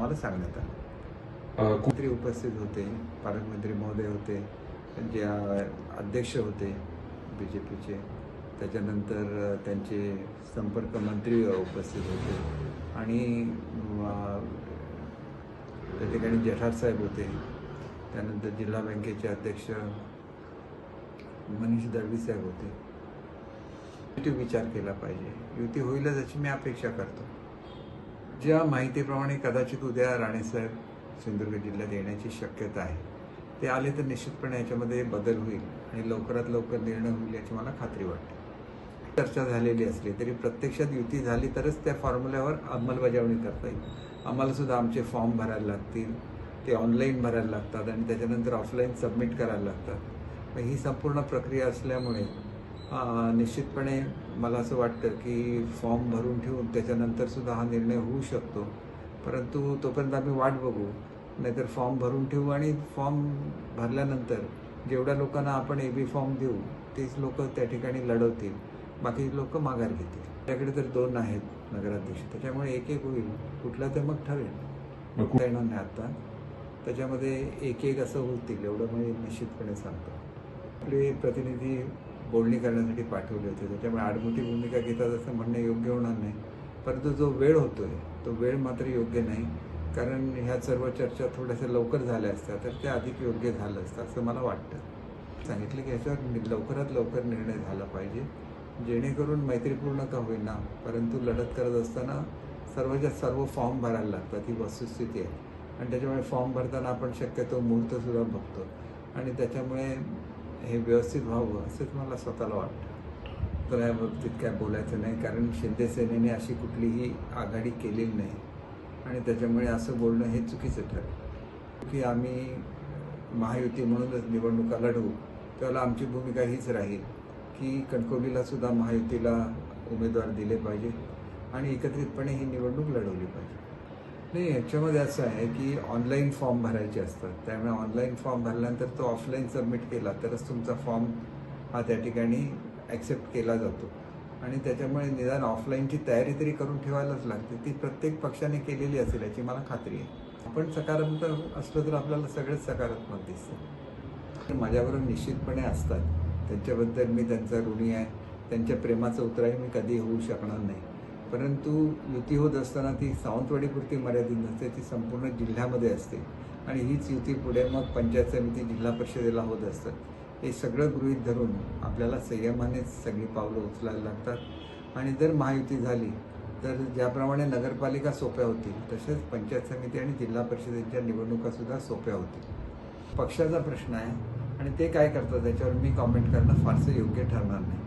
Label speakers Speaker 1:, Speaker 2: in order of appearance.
Speaker 1: आम्हाला सांगण्यात आलं. मंत्री उपस्थित होते पालकमंत्री महोदय होते जे अध्यक्ष होते बी जे पीचे त्याच्यानंतर त्यांचे संपर्क मंत्री उपस्थित होते. आणि त्या ठिकाणी जठार साहेब होते. त्यानंतर जिल्हा बँकेचे अध्यक्ष मनीष दळवी साहेब होते. युती विचार केला पाहिजे. युती होईलच याची मी अपेक्षा करतो. ज्या माहितीप्रमाणे कदाचित उद्या राणेसाहेब सिंधुदुर्ग जिल्ह्यात येण्याची शक्यता आहे ते आले तर निश्चितपणे याच्यामध्ये बदल होईल आणि लवकरात लवकर निर्णय होईल याची मला खात्री वाटते. चर्चा झालेली असली तरी प्रत्यक्षात युती झाली तरच त्या फॉर्म्युल्यावर अंमलबजावणी करता येईल. आम्हालासुद्धा आमचे फॉर्म भरायला लागतील ते ऑनलाईन भरायला लागतात आणि त्याच्यानंतर ऑफलाईन सबमिट करायला लागतात. मग ही संपूर्ण प्रक्रिया असल्यामुळे निश्चितपणे मला असं वाटतं की फॉर्म भरून ठेवून त्याच्यानंतर सुद्धा हा निर्णय होऊ शकतो. परंतु तोपर्यंत आम्ही वाट बघू. नाहीतर फॉर्म भरून ठेवू आणि फॉर्म भरल्यानंतर जेवढ्या लोकांना आपण ए बी फॉर्म देऊ तेच लोक त्या ठिकाणी लढवतील. बाकी लोक माघार घेतील. त्याकडे तर दोन आहेत नगराध्यक्ष. त्याच्यामुळे एक एक होईल. कुठला तर मग ठरेल. येणार नाही आता. त्याच्यामध्ये एक एक असं होतील एवढं मी निश्चितपणे सांगतो. आपले प्रतिनिधी बोलणी करण्यासाठी पाठवले होते. त्याच्यामुळे आडमुठी भूमिका घेतात असं म्हणणं योग्य होणार नाही. परंतु जो वेळ होतोय तो वेळ मात्र योग्य नाही. कारण ह्या सर्व चर्चा थोड्याशा लवकर झाल्या असत्या तर त्या अधिक योग्य झालं असतं असं मला वाटतं. सांगितलं की ह्याच्यावर लवकरात लवकर निर्णय झाला पाहिजे. जेणेकरून मैत्रीपूर्ण का होईना परंतु लढत करत असताना सर्वच्या सर्व फॉर्म भरायला लागतात ही वस्तुस्थिती आहे. आणि त्याच्यामुळे फॉर्म भरताना आपण शक्यतो मुहूर्तसुद्धा बघतो. आणि त्याच्यामुळे हे व्यवस्थित व्हावं असंच मला स्वतःला वाटतं? तर या बाबतीत काय बोलायचं नाही. कारण शिंदे सेनेने अशी कुठलीही आघाडी केलेली नाही. आणि त्याच्यामुळे असं बोलणं हे चुकीचं ठरेल. की आम्ही महायुती म्हणूनच निवडणुका लढवू त्याला आमची भूमिका हीच राहील की कणकवलीला सुद्धा महायुतीला उमेदवार दिले पाहिजे आणि एकत्रितपणे ही निवडणूक लढवली पाहिजे. नाही याच्यामध्ये असं आहे की ऑनलाईन फॉर्म भरायचे असतात. त्यामुळे ऑनलाईन फॉर्म भरल्यानंतर तो ऑफलाईन सबमिट केला तरच तुमचा फॉर्म हा त्या ठिकाणी ॲक्सेप्ट केला जातो. आणि त्याच्यामुळे निदान ऑफलाईनची तयारी तरी करून ठेवायलाच लागते. ती प्रत्येक पक्षाने केलेली असेल याची मला खात्री आहे. आपण सकारात्मक असलं तर आपल्याला सगळेच सकारात्मक दिसतं माझ्याबरोबर निश्चितपणे असतात. त्यांच्याबद्दल मी त्यांचा ऋणी आहे. त्यांच्या प्रेमाचं उतराही मी कधी होऊ शकणार नाही. परंतु युती होत असताना ती सावंतवाडीपुरती मर्यादित नसते ती संपूर्ण जिल्ह्यामध्ये असते. आणि हीच युती पुढे मग पंचायत समिती जिल्हा परिषदेला होत असतात हे सगळं गृहीत धरून आपल्याला संयमानेच सगळी पावलं उचलायला लागतात. आणि जर महायुती झाली तर ज्याप्रमाणे नगरपालिका सोप्या होतील तसेच पंचायत समिती आणि जिल्हा परिषदेच्या निवडणुकासुद्धा सोप्या होतील. पक्षाचा प्रश्न आहे. आणि ते काय करतात त्याच्यावर मी कॉमेंट करणं फारसं योग्य ठरणार नाही.